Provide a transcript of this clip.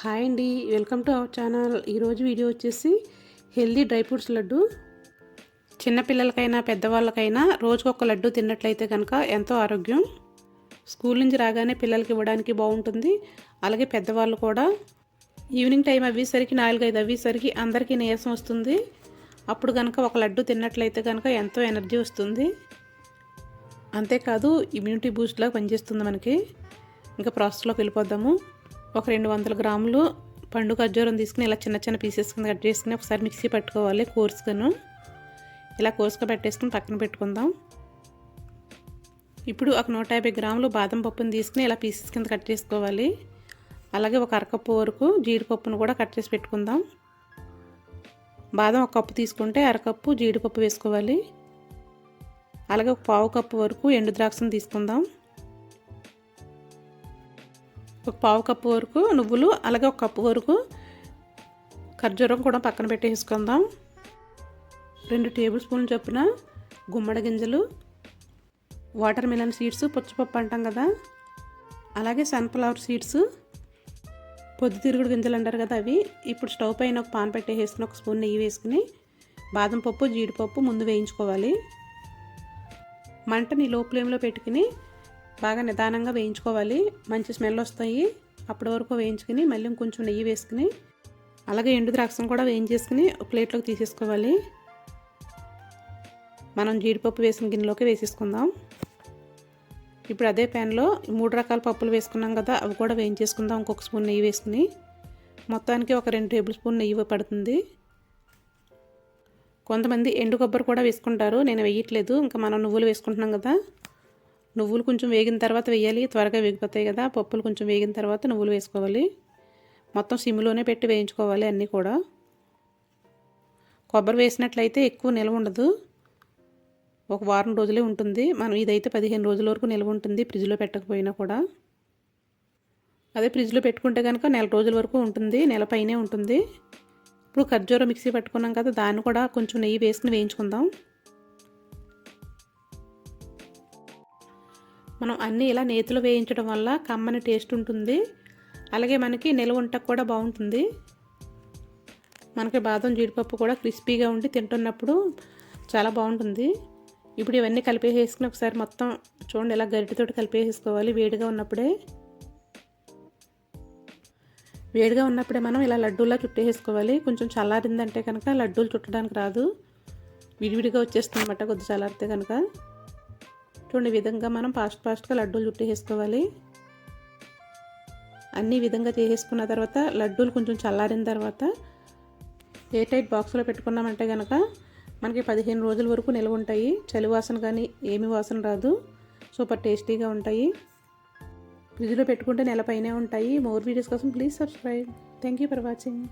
Hi అండి welcome to our channel. ఈరోజు video వచ్చేసి హెల్దీ డ్రై ఫ్రూట్స్ లడ్డు. చిన్నపిల్లలకైనా పెద్దవాళ్ళకైనా రోజుకు ఒక లడ్డు తిన్నట్లయితే కనుక ఎంతో ఆరోగ్యం. స్కూల్ నుంచి రాగానే పిల్లలకి ఇవ్వడానికి బాగుంటుంది. అలాగే పెద్దవాళ్ళు కూడా. ఈవినింగ్ టైం అవ్వేసరికి నాలుగైదు అవ్వేసరికి అందరికీ నీరసం వస్తుంది. అప్పుడు కనుక ఒక లడ్డు తిన్నట్లయితే కనుక ఎంతో ఎనర్జీ వస్తుంది. అంతేకాదు ఇమ్యూనిటీ బూస్ట్లా పనిచేస్తుంది మనకి. ఇంకా ప్రాసెస్లోకి వెళ్ళిపోద్దాము ఒక రెండు వందల గ్రాములు పండు ఖర్జూరం తీసుకుని ఇలా చిన్న చిన్న పీసెస్ కింద కట్ చేసుకుని ఒకసారి మిక్సీ పట్టుకోవాలి కోర్సుగాను. ఇలా కోర్సుగా పెట్టేసుకుని పక్కన పెట్టుకుందాం. ఇప్పుడు ఒక నూట యాభై గ్రాములు బాదం పప్పుని తీసుకుని ఇలా పీసెస్ కింద కట్ చేసుకోవాలి. అలాగే ఒక అరకప్పు వరకు జీడిపప్పును కూడా కట్ చేసి పెట్టుకుందాం. బాదం ఒక కప్పు తీసుకుంటే అరకప్పు జీడిపప్పు వేసుకోవాలి. అలాగే ఒక పావు కప్పు వరకు ఎండు ద్రాక్షను తీసుకుందాం. ఒక పావు కప్పు వరకు నువ్వులు అలాగే ఒక కప్పు వరకు ఖర్జూరం కూడా పక్కన పెట్టేసుకుందాం. రెండు టేబుల్ స్పూన్లు చొప్పున గుమ్మడి గింజలు వాటర్ మిలన్ సీడ్స్ పుచ్చపప్పు అంటాం కదా. అలాగే సన్ఫ్లవర్ సీడ్స్ పొద్దుతిరుగుడు గింజలు అంటారు కదా అవి. ఇప్పుడు స్టవ్ పైన ఒక పాన్ పెట్టేసుకుని ఒక స్పూన్ నెయ్యి వేసుకుని బాదం పప్పు జీడిపప్పు ముందు వేయించుకోవాలి. మంటని లో ఫ్లేమ్లో పెట్టుకుని బాగా నిదానంగా వేయించుకోవాలి. మంచి స్మెల్ వస్తాయి. అప్పటి వరకు వేయించుకుని మళ్ళీ ఇంకొంచెం నెయ్యి వేసుకుని అలాగే ఎండు ద్రాక్షం కూడా వేయించేసుకుని ప్లేట్లోకి తీసేసుకోవాలి. మనం జీడిపప్పు వేసిన గిన్నెలోకి వేసేసుకుందాం. ఇప్పుడు అదే ప్యాన్లో మూడు రకాల పప్పులు వేసుకున్నాం కదా అవి కూడా వేయించేసుకుందాం. ఇంకొక స్పూన్ నెయ్యి వేసుకుని మొత్తానికి ఒక రెండు టేబుల్ స్పూన్ నెయ్యి పడుతుంది. కొంతమంది ఎండు కొబ్బరి కూడా వేసుకుంటారు. నేను వేయట్లేదు. ఇంకా మనం నువ్వులు వేసుకుంటున్నాం కదా నువ్వులు కొంచెం వేగిన తర్వాత వేయాలి. త్వరగా వేగిపోతాయి కదా. పప్పులు కొంచెం వేగిన తర్వాత నువ్వులు వేసుకోవాలి. మొత్తం సిమ్లోనే పెట్టి వేయించుకోవాలి అన్నీ కూడా. కొబ్బరి వేసినట్లయితే ఎక్కువ నిల్వ ఉండదు. ఒక వారం రోజులే ఉంటుంది. మనం ఇదైతే పదిహేను రోజుల వరకు నిల్వ ఉంటుంది ఫ్రిడ్జ్లో పెట్టకపోయినా కూడా. అదే ఫ్రిడ్జ్లో పెట్టుకుంటే కనుక నెల రోజుల వరకు ఉంటుంది. నెల పైనే ఉంటుంది. ఇప్పుడు ఖర్జూర మిక్సీ పట్టుకున్నాం కదా దాన్ని కూడా కొంచెం నెయ్యి వేసుకుని వేయించుకుందాం. మనం అన్నీ ఇలా నేతిలో వేయించడం వల్ల కమ్మని టేస్ట్ ఉంటుంది. అలాగే మనకి నిల్వ ఉంటకు కూడా బాగుంటుంది. మనకి బాదం జీడిపప్పు కూడా క్రిస్పీగా ఉండి తింటున్నప్పుడు చాలా బాగుంటుంది. ఇప్పుడు ఇవన్నీ కలిపేసేసుకుని ఒకసారి మొత్తం చూడండి ఇలా గరిటెతోటి కలిపేసేసుకోవాలి. వేడిగా ఉన్నప్పుడే. వేడిగా ఉన్నప్పుడే మనం ఇలా లడ్డూలా చుట్టేసుకోవాలి కొంచెం చల్లారిందంటే కనుక లడ్డూలు చుట్టడానికి రాదు. విడివిడిగా వచ్చేస్తుంది అన్నమాట కొద్ది చల్లారితే కనుక. చూడండి విధంగా మనం ఫాస్ట్ ఫాస్ట్గా లడ్డూలు చుట్టేసుకోవాలి అన్ని విధంగా చేసేసుకున్న తర్వాత లడ్డూలు కొంచెం చల్లారిన తర్వాత ఏ టైట్ బాక్స్లో పెట్టుకున్నామంటే కనుక మనకి పదిహేను రోజుల వరకు నిల్వ ఉంటాయి. చలి వాసన కానీ ఏమి వాసన రాదు. సూపర్ టేస్టీగా ఉంటాయి. ఫ్రిడ్జ్లో పెట్టుకుంటే నెల పైనే ఉంటాయి. మోర్ వీడియోస్ కోసం please subscribe. Thank you for watching.